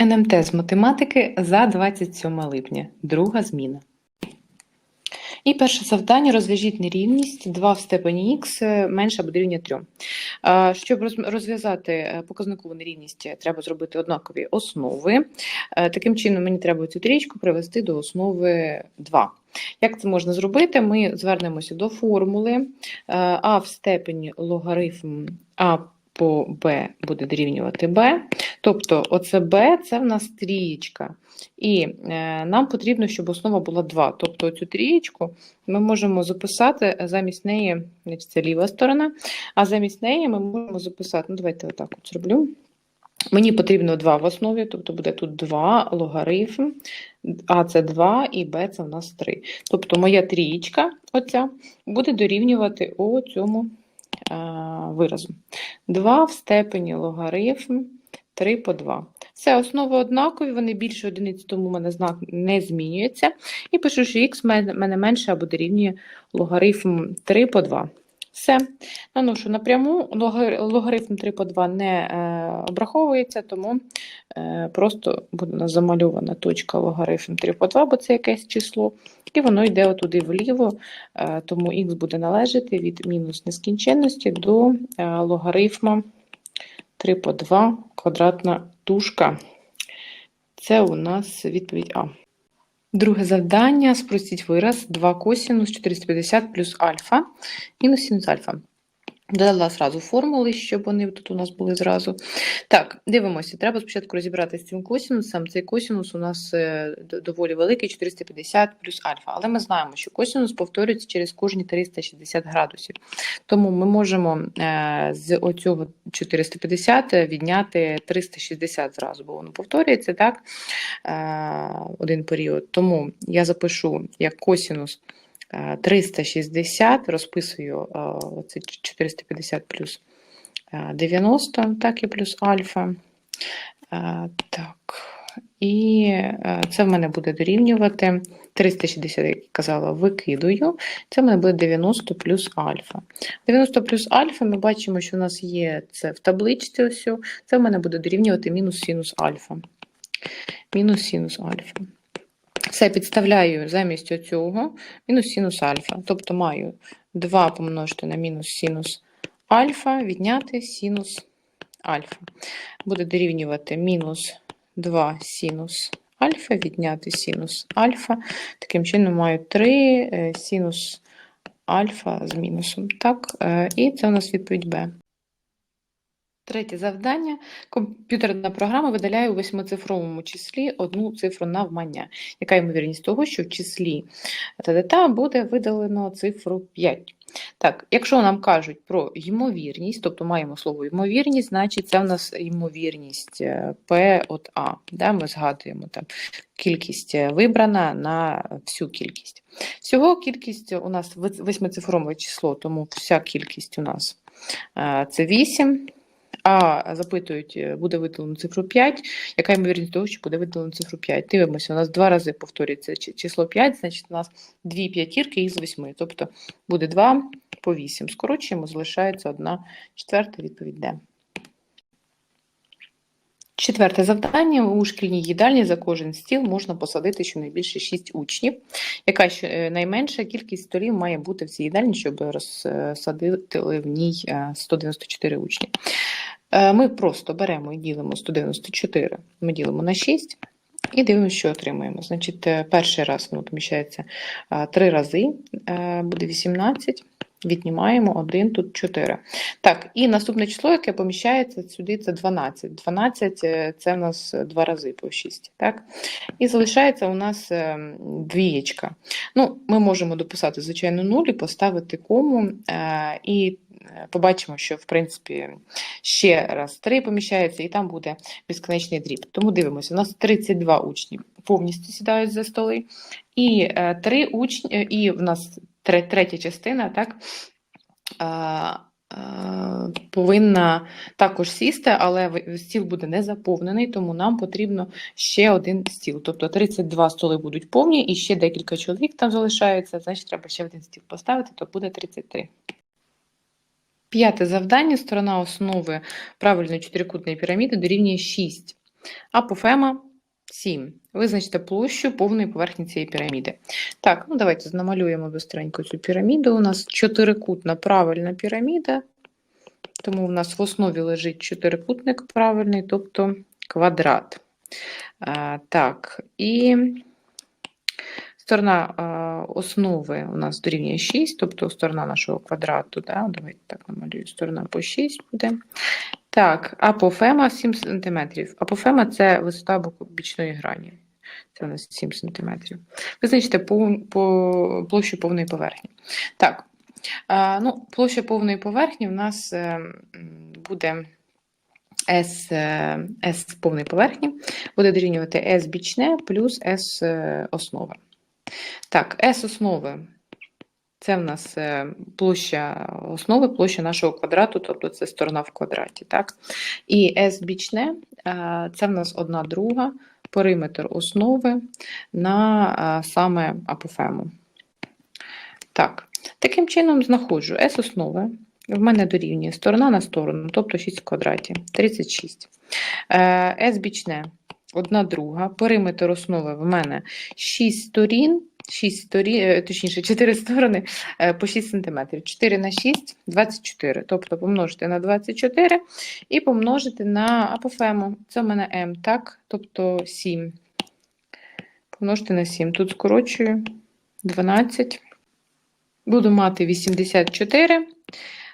НМТ з математики за 27 липня, друга зміна. І перше завдання розв'яжіть нерівність 2 в степені х менше або дорівнює 3. Щоб розв'язати е, показникову нерівність, е, треба зробити однакові основи. Е, Таким чином, мені треба цю трічку привести до основи 2. Як це можна зробити? Ми звернемося до формули е, а в степені логарифм а по b буде дорівнювати b. Тобто оце b – це в нас трієчка. І е, нам потрібно, щоб основа була 2. Тобто цю трієчку ми можемо записати замість неї, це ліва сторона, а замість неї ми можемо записати, ну давайте отак от зроблю. Мені потрібно 2 в основі, тобто буде тут 2 логарифм, а це 2 і b це в нас 3. Тобто моя трієчка оця буде дорівнювати о цьому е, виразу. 2 в степені логарифм 3 по 2. Все, основи однакові, вони більше одиниць, тому в мене знак не змінюється. І пишу, що х в мене менше або дорівнює логарифм 3 по 2. Все. Наношу напряму, логарифм 3 по 2 не е, обраховується, тому е, просто буде замальована точка логарифм 3 по 2, бо це якесь число, і воно йде отуди вліво, е, тому х буде належати від мінус нескінченності до е, логарифма 3 по 2 квадратна дужка. Це у нас відповідь А. Друге завдання. Спростіть вираз 2 косінус 450 плюс альфа мінус синус альфа. Додала зразу формули, щоб вони тут у нас були зразу. Так, дивимося. Треба спочатку розібратися з цим косінусом. Цей косінус у нас е, доволі великий, 450 плюс альфа. Але ми знаємо, що косінус повторюється через кожні 360 градусів. Тому ми можемо е, з оцього 450 відняти 360 зразу, бо воно повторюється, так? Е, один період. Тому я запишу як косінус 360, розписую е, оце 450 плюс е, 90, так і плюс альфа. Е, Так, і е, це в мене буде дорівнювати 360, як я казала, викидую. Це в мене буде 90 плюс альфа. 90 плюс альфа ми бачимо, що у нас є це в табличці. Ось. Це в мене буде дорівнювати мінус синус альфа. Мінус синус альфа. Все підставляю замість оцього мінус синус альфа. Тобто маю 2 помножити на мінус синус альфа, відняти синус альфа. Буде дорівнювати мінус 2 синус альфа, відняти синус альфа. Таким чином маю 3 синус альфа з мінусом. Так, е, і це у нас відповідь Б. Третє завдання. Комп'ютерна програма видаляє у восьмицифровому числі одну цифру навмання. Яка ймовірність того, що в числі та буде видалено цифру 5? Так, якщо нам кажуть про ймовірність, тобто маємо слово ймовірність, значить це в нас ймовірність е, P от А. Да? Ми згадуємо там кількість е, вибрана на всю кількість. Всього кількість у нас восьмицифрове число, тому вся кількість у нас е, це 8. А запитують, е, буде видалено цифру 5. Яка ймовірність того, що буде видалено цифру 5? Дивимося, у нас два рази повторюється число 5, значить у нас дві п'ятірки із 8. Тобто буде 2 по 8. Скорочуємо, залишається одна четверта відповідь Д. Четверте завдання. У шкільній їдальні за кожен стіл можна посадити щонайбільше 6 учнів. Яка ще е, найменша кількість столів має бути в цій їдальні, щоб розсадити в ній е, 194 учні? Е, Ми просто беремо і ділимо 194, ми ділимо на 6 і дивимося, що отримуємо. Значить, е, перший раз воно поміщається 3 рази, е, буде 18. Віднімаємо 1, тут 4. Так, і наступне число, яке поміщається сюди, це 12. 12 е, це в нас 2 рази по 6. Так? І залишається у нас двієчка. Ну, ми можемо дописати, звичайно, 0 і поставити кому. І побачимо, що, в принципі, ще раз 3 поміщається, і там буде безконечний дріб. Тому дивимося, у нас 32 учні повністю сідають за столи, і 3 учні, е, і в нас третя частина, так, повинна також сісти, але стіл буде не заповнений, тому нам потрібно ще один стіл. Тобто 32 столи будуть повні, і ще декілька чоловік там залишаються, значить треба ще один стіл поставити, то буде 33. П'яте завдання. Сторона основи правильної чотирикутної піраміди дорівнює 6. апофема 7. Визначте площу повної поверхні цієї піраміди. Так, ну давайте намалюємо бистренько цю піраміду. У нас чотирикутна правильна піраміда, тому в нас в основі лежить чотирикутник правильний, тобто квадрат. А, так, і сторона основи у нас дорівнює 6, тобто сторона нашого квадрату. Да? Давайте так намалюю, сторона по 6 буде. Так, апофема 7 см. Апофема це висота бічної грані. Це у нас 7 см. Визначте по, по площу повної поверхні. Так, а, ну, площа повної поверхні у нас е, буде S, е, S повної поверхні, буде дорівнювати S бічне плюс S е, основи. Так, S основи це в нас е, площа основи, площа нашого квадрату, тобто це сторона в квадраті. Так? І S бічне е, це в нас одна друга, периметр основи на е, саме апофему. Так, таким чином знаходжу S основи. В мене дорівнює сторона на сторону, тобто 6 в квадраті, 36. Е, S бічне одна друга, периметр основи в мене 6 сторін, 6 сторін, точніше, 4 сторони е, по 6 см. 4 на 6 – 24. Тобто помножити на 24 і помножити на апофему. Це в мене m, так? Тобто 7. Помножити на 7. Тут скорочую 12. Буду мати 84.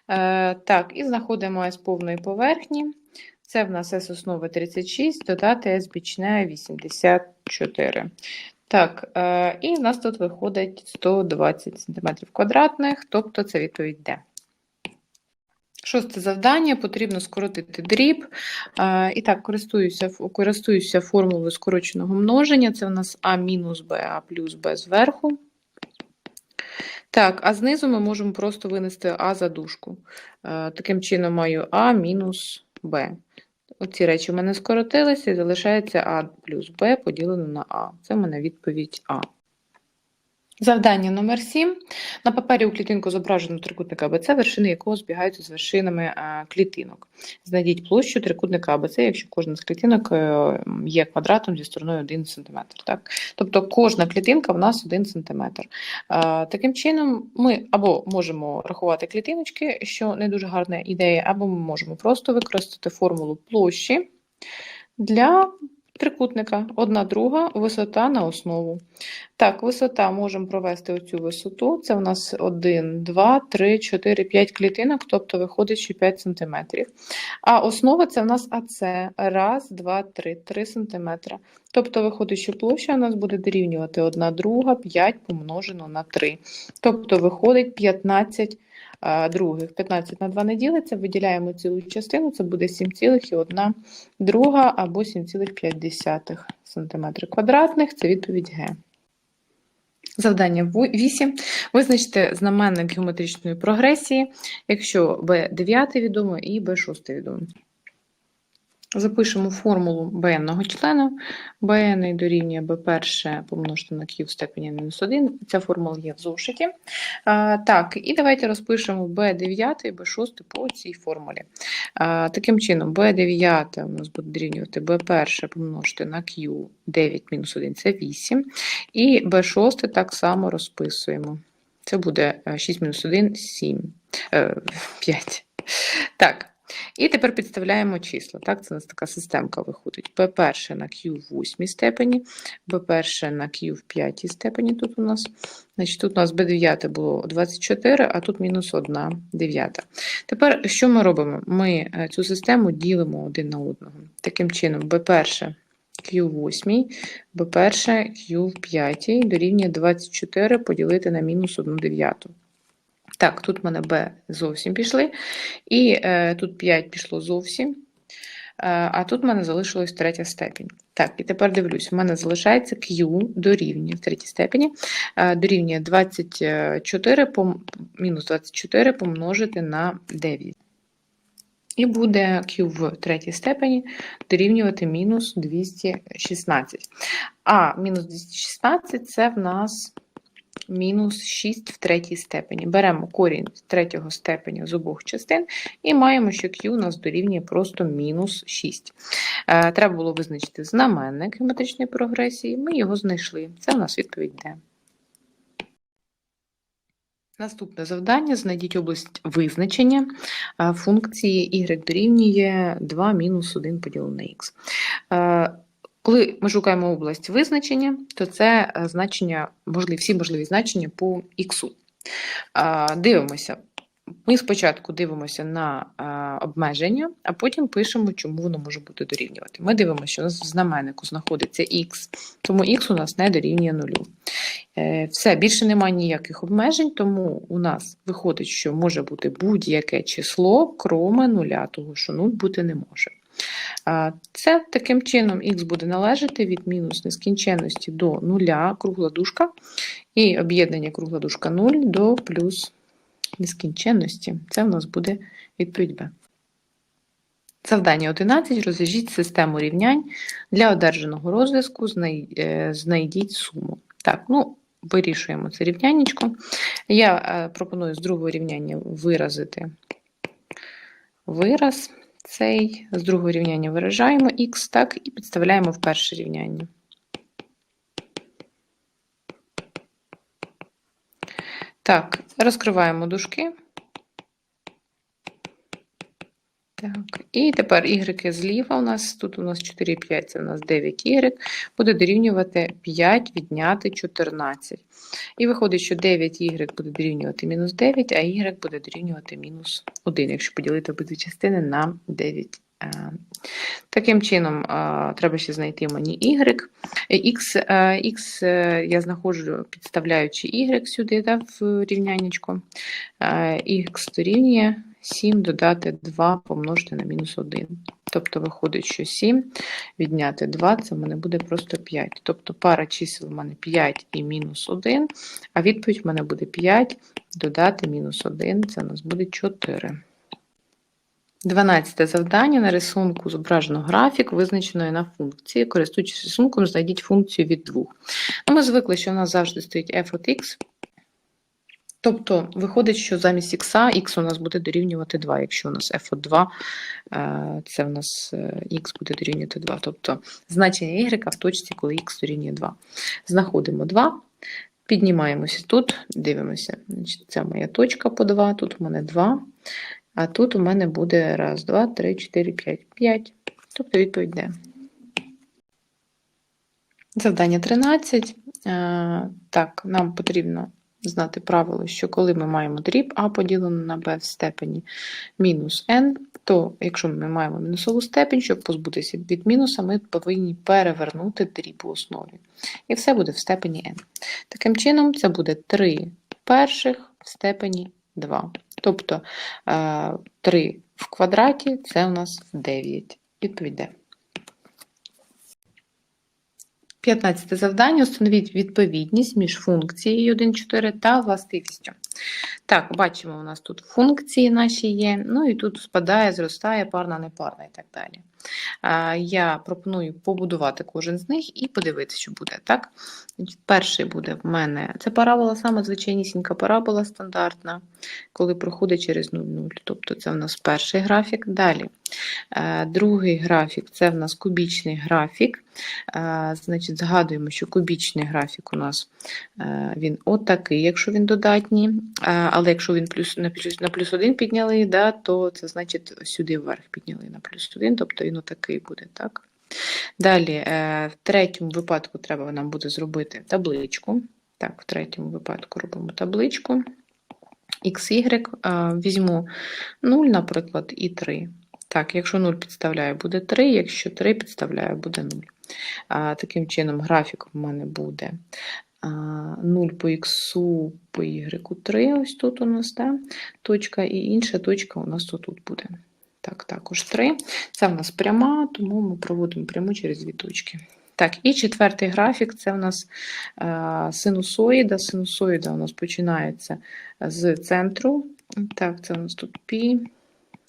Е, так, і знаходимо S повної поверхні. Це в нас S основи 36, додати S бічне 84. Так, е, і в нас тут виходить 120 см квадратних, тобто це відповідь D. Шосте завдання потрібно скоротити дріб. Е, І так, користуюся, користуюся формулою скороченого множення. Це у нас А мінус Б, А плюс Б зверху. Так, а знизу ми можемо просто винести А за дужку. Е, Таким чином маю А мінус Б. Оці речі в мене скоротилися і залишається А плюс Б поділено на А. Це в мене відповідь А. Завдання номер 7. На папері у клітинку зображено трикутник АБЦ, вершини якого збігаються з вершинами е, клітинок. Знайдіть площу трикутника АБЦ, якщо кожна з клітинок е, є квадратом зі стороною 1 см. Так? Тобто кожна клітинка в нас 1 см. Е, Таким чином, ми або можемо рахувати клітиночки, що не дуже гарна ідея, або ми можемо просто використати формулу площі для трикутника. Одна друга, висота на основу. Так, висота можемо провести оцю висоту. Це у нас 1, 2, 3, 4, 5 клітинок, тобто виходить, що 5 см. А основа це у нас АЦ. Раз, два, три, 3 см. Тобто виходить, що площа у нас буде дорівнювати 1 друга, 5 помножено на 3. Тобто виходить 15 а, других. 15 на 2 не ділиться, виділяємо цілу частину, це буде 7,1 друга або 7,5 см квадратних. Це відповідь Г. Завдання 8. Визначте знаменник геометричної прогресії, якщо b9 відомо і b6 відомо. Запишемо формулу bn члена. bn дорівнює b1 помножити на q в степені мінус 1. Ця формула є в зошиті. А, так, і давайте розпишемо b9 і b6 по цій формулі. А, таким чином, b9 у нас буде дорівнювати b1 помножити на q 9 мінус 1 це 8. І b6 так само розписуємо. Це буде е, 6 мінус 1 7. Е, 5. Так. І тепер підставляємо числа. Так, це у нас така системка виходить. b1 на q в 8 степені, b1 на q в 5 степені тут у нас. Значить, тут у нас b9 було 24, а тут мінус 1 дев'ята. Тепер що ми робимо? Ми е, цю систему ділимо один на одного. Таким чином, b1 Q8, b1 q в 5 дорівнює 24 поділити на мінус 1 дев'яту. Так, тут в мене b зовсім пішли. І е, тут 5 пішло зовсім. Е, а тут в мене залишилась третя степінь. Так, і тепер дивлюсь, в мене залишається Q дорівнює в третій степені, е, дорівнює 24 пом... мінус 24 помножити на 9. І буде Q в третій степені дорівнювати мінус 216. А мінус 216 це в нас мінус 6 в третій степені. Беремо корінь з третього степеня з обох частин і маємо, що q у нас дорівнює просто мінус 6. Е, Треба було визначити знаменник геометричної прогресії, ми його знайшли. Це у нас відповідь D. Наступне завдання: знайдіть область визначення е, функції y дорівнює 2 мінус 1 поділене х. Коли ми шукаємо область визначення, то це е, значення, можливі, всі можливі значення по х. Дивимося. Ми спочатку дивимося на е, обмеження, а потім пишемо, чому воно може бути дорівнювати. Ми дивимося, що знаменнику знаходиться х, тому х у нас не дорівнює нулю. Е, Все, більше немає ніяких обмежень, тому у нас виходить, що може бути будь-яке число, кроме нуля, того що нуль бути не може. Це таким чином х буде належати від мінус нескінченності до нуля, кругла дужка, і об'єднання кругла дужка 0 до плюс нескінченності. Це в нас буде відповідь Б. Завдання 11. Розв'яжіть систему рівнянь. Для одержаного розв'язку е, знайдіть суму. Так, ну, вирішуємо це рівняннячко. Я е, пропоную з другого рівняння виразити вираз цей. З другого рівняння виражаємо х, так, і підставляємо в перше рівняння. Так, розкриваємо дужки. Так, і тепер y зліва у нас, тут у нас 4, 5, це у нас 9y, буде дорівнювати 5 відняти 14. І виходить, що 9y буде дорівнювати мінус 9, а y буде дорівнювати мінус 1, якщо поділити обидві частини на 9. Е, Таким чином, е, треба ще знайти мені y. X, е, X я знаходжу, підставляючи y сюди да, в рівняннячко. Х дорівнює 7 додати 2 помножити на мінус 1. Тобто виходить, що 7 відняти 2, це в мене буде просто 5. Тобто пара чисел в мене 5 і мінус 1, а відповідь в мене буде 5 додати мінус 1, це у нас буде 4. 12 завдання на рисунку зображено графік, визначеної на функції. Користуючись рисунком, знайдіть функцію від 2. Ну, ми звикли, що у нас завжди стоїть f от x. Тобто, виходить, що замість х, х у нас буде дорівнювати 2. Якщо у нас f от 2, е, це у нас е, х буде дорівнювати 2. Тобто значення y в точці, коли х дорівнює 2. Знаходимо 2, піднімаємося тут, дивимося. Значить, Це моя точка по 2, тут у мене 2. А тут у мене буде 1, 2, 3, 4, 5, 5. Тобто відповідь Д. Завдання 13. Е, Так, нам потрібно знати правило, що коли ми маємо дріб А поділено на b в степені мінус n, то якщо ми маємо мінусову степень, щоб позбутися від мінуса, ми повинні перевернути дріб у основі. І все буде в степені n. Таким чином, це буде 3 перших в степені 2. Тобто 3 в квадраті це у нас 9. Відповідь. 15 завдання. Установіть відповідність між функцією 1,4 та властивістю. Так, бачимо, у нас тут функції наші є, ну і тут спадає, зростає, парна, непарна і так далі. Я пропоную побудувати кожен з них і подивитися, що буде. так? Перший буде в мене, це парабола, саме звичайнісінька парабола стандартна, коли проходить через 0,0. Тобто це в нас перший графік. Далі. Другий графік це в нас кубічний графік. Значить, Згадуємо, що кубічний графік у нас він отакий, якщо він додатній. Але якщо він плюс на плюс 1 підняли, да, то це значить сюди вверх підняли на плюс 1, тобто він отакий буде. так? Далі, е, в третьому випадку треба нам буде зробити табличку. Так, в третьому випадку робимо табличку. XY е, візьму 0, наприклад, і 3. Так, якщо 0 підставляю, буде 3, якщо 3 підставляю, буде 0. Таким чином, графік в мене буде 0 по х, по y 3, ось тут у нас да, точка, і інша точка у нас тут буде. Так, також 3. Це в нас пряма, тому ми проводимо пряму через дві точки. Так, і четвертий графік це у нас е, синусоїда. Синусоїда у нас починається з центру. Так, це у нас тут π,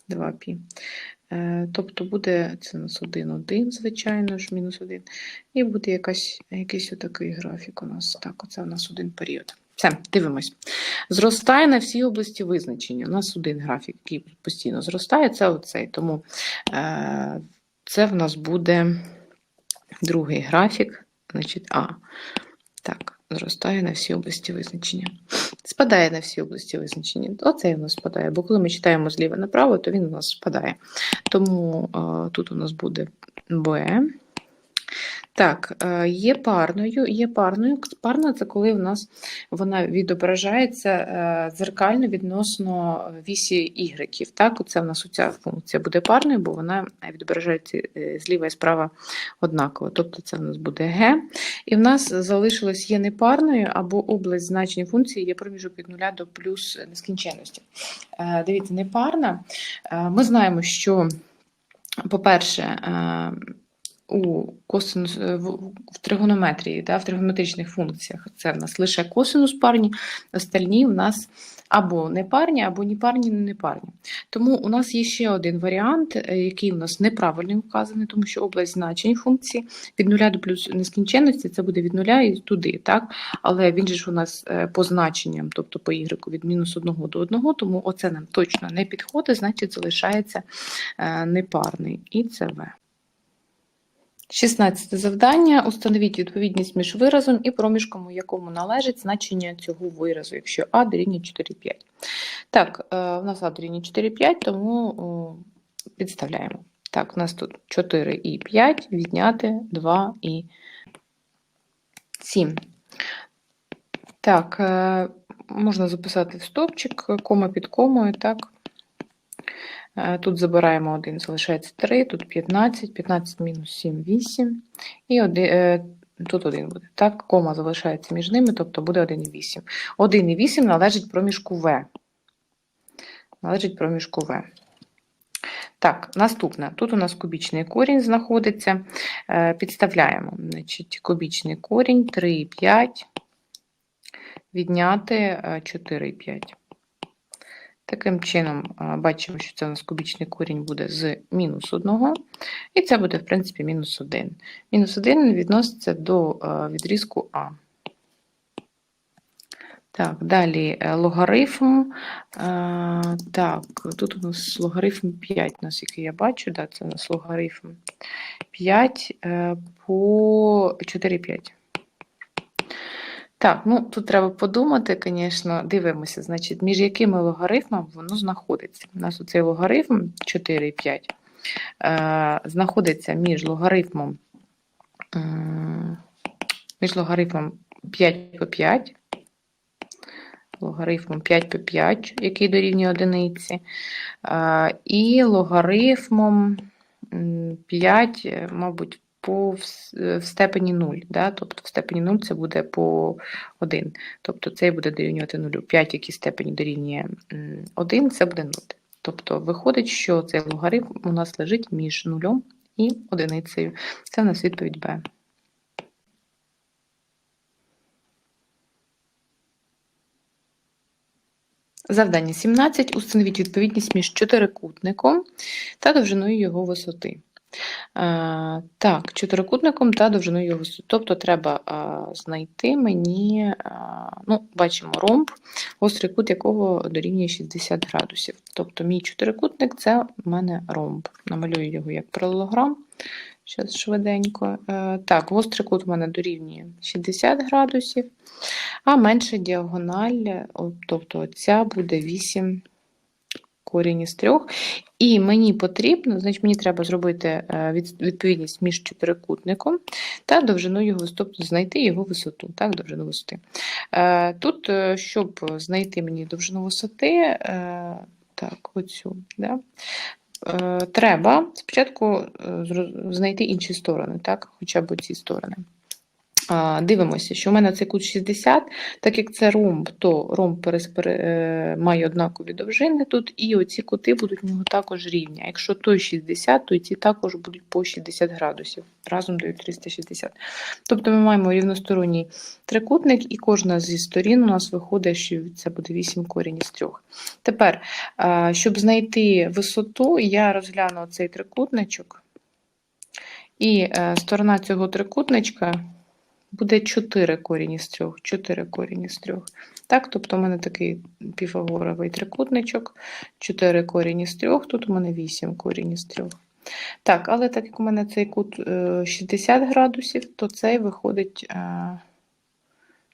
2π. Е, тобто буде це у нас 1, 1, звичайно ж, мінус 1. І буде якась, якийсь отакий графік у нас. Так, оце у нас один період. Все, дивимось. Зростає на всій області визначення. У нас один графік, який постійно зростає, це оцей. Тому е, це в нас буде другий графік, значить, А. Так, зростає на всі області визначення. Спадає на всі області визначення. Оцей у нас спадає, бо коли ми читаємо зліва направо, то він у нас спадає. Тому е, тут у нас буде Б. Так, е, є парною, є парною. Парна це коли в нас вона відображається е, дзеркально відносно вісі ігреків. Так, оце в нас ця функція буде парною, бо вона відображається е, зліва і справа однаково. Тобто це в нас буде Г. І в нас залишилось є непарною або область значення функції є проміжок від нуля до плюс нескінченності. Дивіться, непарна. Ми знаємо, що, по-перше, у косинус е, в, тригонометрії, да, в тригонометричних функціях це в нас лише косинус парні, остальні в нас або непарні, або ні парні, ні непарні. Тому у нас є ще один варіант, е, який у нас неправильно вказаний, тому що область значень функції від нуля до плюс нескінченності це буде від нуля і туди, так? Але він же ж у нас е, по значенням, тобто по ігреку від мінус 1 до 1, тому оце нам точно не підходить, значить залишається непарний. І це В. 16 завдання. Установіть відповідність між виразом і проміжком, у якому належить значення цього виразу, якщо А дорівнює 4,5. Так, е, у нас А дорівнює 4,5, тому підставляємо. Так, у нас тут 4 і 5, відняти 2 і 7. Так, е, можна записати в стовпчик, кома під комою, так. Е, Тут забираємо 1, залишається 3, тут 15, 15 мінус 7, 8. І один, е, тут 1 буде. Так, кома залишається між ними, тобто буде 1,8. 1,8 належить проміжку В. Належить проміжку В. Так, наступне. Тут у нас кубічний корінь знаходиться. Е, Підставляємо. Значить, кубічний корінь 3,5 відняти е, 4,5. Таким чином, бачимо, що це у нас кубічний корінь буде з мінус 1, і це буде, в принципі, мінус 1. Мінус 1 відноситься до відрізку А. Так, далі е, логарифм. Е, Так, тут у нас логарифм 5, у нас, який я бачу, да, це у нас логарифм 5 е, по 4,5. Так, ну тут треба подумати, звісно, дивимося, значить, між якими логарифмами воно знаходиться. У нас оцей логарифм 4 і 5 е, знаходиться між логарифмом, м, між логарифмом 5 по 5, логарифмом 5 по 5, який дорівнює одиниці, е, і логарифмом 5, е, мабуть, по в, в степені 0, да? тобто в степені 0 це буде по 1. Тобто цей буде дорівнювати 0. 5, який степені дорівнює 1, це буде 0. Тобто виходить, що цей логарифм у нас лежить між 0 і одиницею. Це у нас відповідь Б. Завдання 17. Установіть відповідність між чотирикутником та довжиною його висоти. Е, Так, чотирикутником та довжиною його. Тобто треба е, знайти мені, е, ну, бачимо ромб, гострий кут якого дорівнює 60 градусів. Тобто мій чотирикутник це в мене ромб. Намалюю його як паралелограм. Зараз швиденько. Так, гострий кут у мене дорівнює 60 градусів, а менша діагональ, тобто ця буде 8 корінь із 3. І мені потрібно, значить, мені треба зробити е, відповідність між чотирикутником та довжиною його тобто знайти його висоту, так, довжину висоти. Е, Тут, е, щоб знайти мені довжину висоти, так, оцю, да, треба спочатку знайти інші сторони, так, хоча б ці сторони. Дивимося, що в мене цей кут 60, так як це ромб, то ромб е, має однакові довжини тут, і оці кути будуть в нього також рівні. Якщо той 60, то і ці також будуть по 60 градусів, разом дають 360. Тобто ми маємо рівносторонній трикутник, і кожна зі сторін у нас виходить, що це буде 8 корінь із 3. Тепер, щоб знайти висоту, я розгляну цей трикутничок, і е, сторона цього трикутничка буде 4 корінь із 3. 4 корінь із 3. Так, тобто у мене такий піфагоровий трикутничок, 4 корінь із 3, тут у мене 8 корінь із 3. Так, але так як у мене цей кут е, 60 градусів, то цей виходить. е,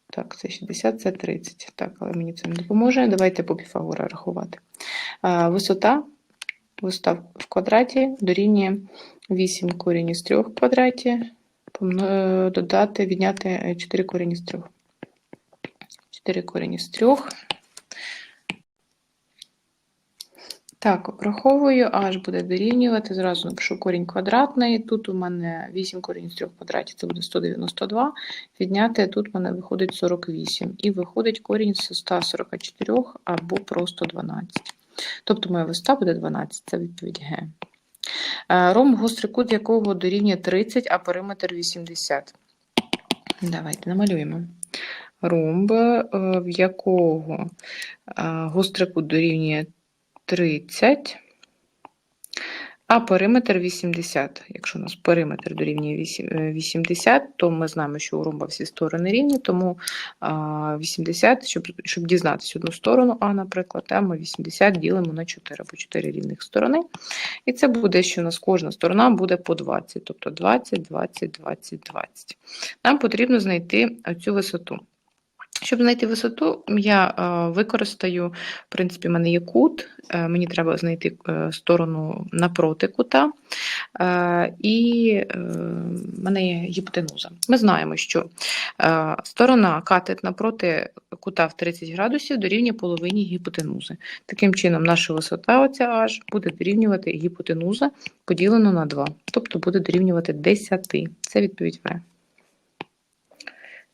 Так, це 60, це 30. Так, але мені це не допоможе. Давайте по Піфагора рахувати. Е, Висота, висота в квадраті дорівнює 8 корінь із 3 в квадраті, е, додати, відняти е, 4 корінь із 3. 4 корінь із 3. Так, обраховую, аж буде дорівнювати. Зразу напишу корінь квадратний. Тут у мене 8 корінь з 3 в квадраті, це буде 192. Відняти тут у мене виходить 48. І виходить корінь з 144 або просто 12. Тобто моя висота буде 12, це відповідь Г. Е, Ромб, гострий кут якого дорівнює 30, а периметр 80. Давайте намалюємо. Ромб, е, в якого е, гострий кут дорівнює 30, а периметр 80. Якщо у нас периметр дорівнює е, 80, то ми знаємо, що у ромба всі сторони рівні, тому 80, щоб, щоб дізнатися одну сторону А, наприклад, та ми 80 ділимо на 4, бо 4 рівних сторони. І це буде, що у нас кожна сторона буде по 20, тобто 20, 20, 20, 20. Нам потрібно знайти цю висоту. Щоб знайти висоту, я е, використаю, в принципі, в мене є кут, е, мені треба знайти е, сторону напроти кута, і в мене є гіпотенуза. Ми знаємо, що сторона катет напроти кута в 30 градусів дорівнює половині гіпотенузи. Таким чином, наша висота, оця аж, буде дорівнювати гіпотенуза поділено на 2, тобто буде дорівнювати 10. Це відповідь В.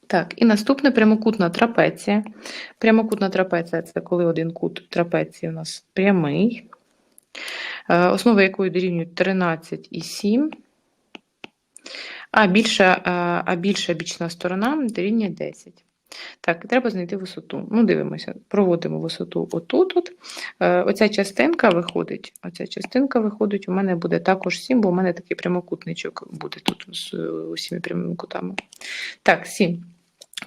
Так, і наступне прямокутна трапеція. Прямокутна трапеція це коли один кут трапеції у нас прямий, е, основа якої дорівнює 13 і 7, а більша, е, а більша бічна сторона дорівнює 10. Так, треба знайти висоту. Ну, дивимося, проводимо висоту отут. От. Е, Оця частинка виходить, оця частинка виходить, у мене буде також 7, бо у мене такий прямокутничок буде тут з усіма прямими кутами. Так, 7.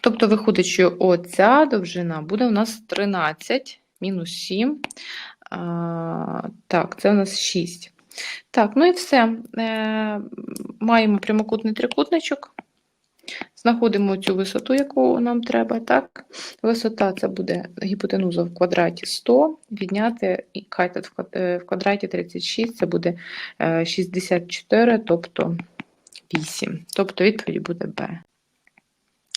Тобто виходить, що оця довжина буде у нас 13 мінус 7. А, так, це у нас 6. Так, ну і все. Е, маємо прямокутний трикутничок. Знаходимо цю висоту, яку нам треба. Так? Висота це буде гіпотенуза в квадраті 100, відняти і катет в е, квадраті 36, це буде е, 64, тобто 8. Тобто відповідь буде Б.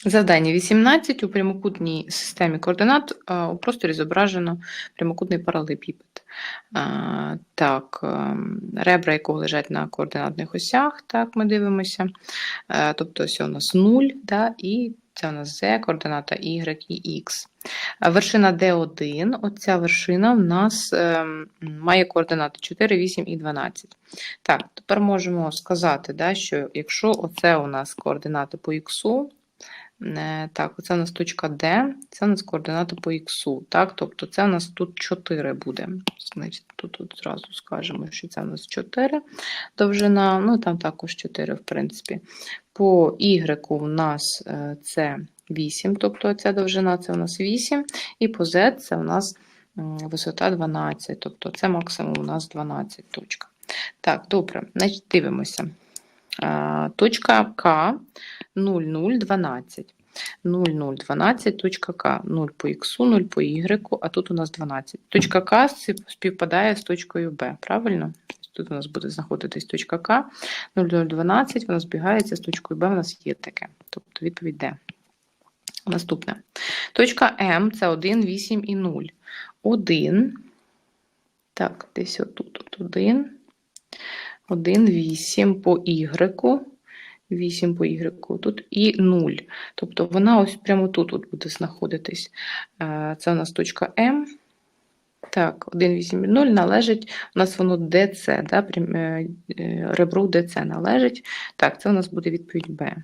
Завдання 18. У прямокутній системі координат у просторі зображено прямокутний паралепіпед. Так, ребра якого лежать на координатних осях, так, ми дивимося. Тобто ось у нас 0, да, і це у нас Z, координата Y і X. Вершина D1, оця вершина в нас ем, має координати 4, 8 і 12. Так, тепер можемо сказати, да, що якщо оце у нас координати по X, Так, оце у нас точка D, це у нас координата по Х. Так, тобто це у нас тут 4 буде. Значить, тут, тут зразу скажемо, що це у нас 4 довжина, ну там також 4, в принципі. По Y у нас е, це 8, тобто ця довжина це у нас 8, і по Z це у нас висота 12, тобто це максимум у нас 12 точка. Так, добре, значить дивимося. Е, Точка К 0012. 0012, точка К, 0 по Х, 0 по Y, а тут у нас 12. Точка К співпадає з точкою Б, правильно? Тут у нас буде знаходитись точка К, 0012, вона збігається з точкою Б, у нас є таке. Тобто відповідь Д. Наступне. Точка М це 1, 8 і 0. 1, так, десь отут, от 1, 1, 8 по Y, 8 по Y тут і 0. Тобто вона ось прямо тут от буде знаходитись. Е, Це у нас точка М. Так, 1,8,0 належить, у нас воно ДЦ, да, е, е, ребру ДЦ належить. Так, це у нас буде відповідь Б.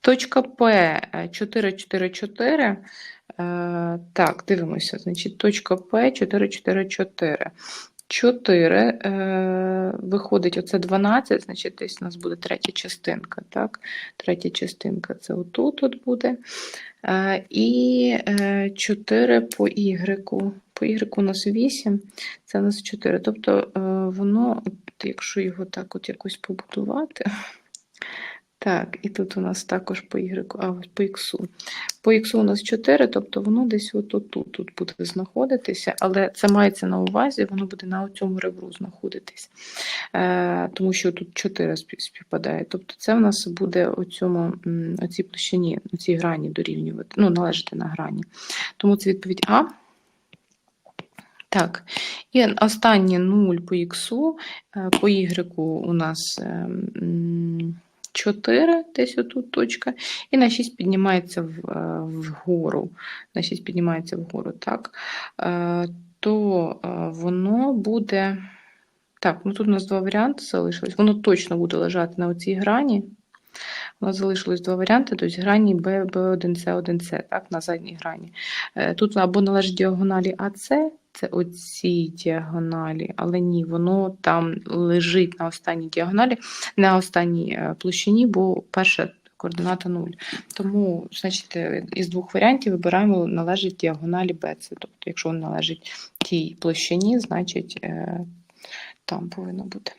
Точка П е, 444. е, Так, дивимося. Значить, точка П 444. 4, е, виходить оце 12, значить десь у нас буде третя частинка, так? Третя частинка це отут от буде. Е, і е, 4 по Y. По Y у нас 8, це у нас 4. Тобто е, воно, от якщо його так от якось побудувати. Так, і тут у нас також по Y, а по X. По X у нас 4, тобто воно десь от тут, тут буде знаходитися, але це мається на увазі, воно буде на цьому ребру знаходитись, е, тому що тут 4 співпадає. Тобто це в нас буде у цьому, м, оцій площині, у цій грані дорівнювати, ну, належати на грані. Тому це відповідь А. Так, і останнє 0 по Х, по Y у нас ем, 4, десь отут точка, і на 6 піднімається вгору. На 6 піднімається вгору, так. Е, То е, воно буде. Так, ну тут у нас два варіанти залишились. Воно точно буде лежати на оцій грані. У нас залишилось два варіанти, тобто грані B, B1C, 1C, так, на задній грані. Е, Тут або належить діагоналі АС, це оцій діагоналі, але ні, воно там лежить на останній діагоналі, на останній е, площині, бо перша координата 0. Тому, значить, е, із двох варіантів вибираємо належить діагоналі BC. Тобто, якщо він належить тій площині, значить е, там повинно бути.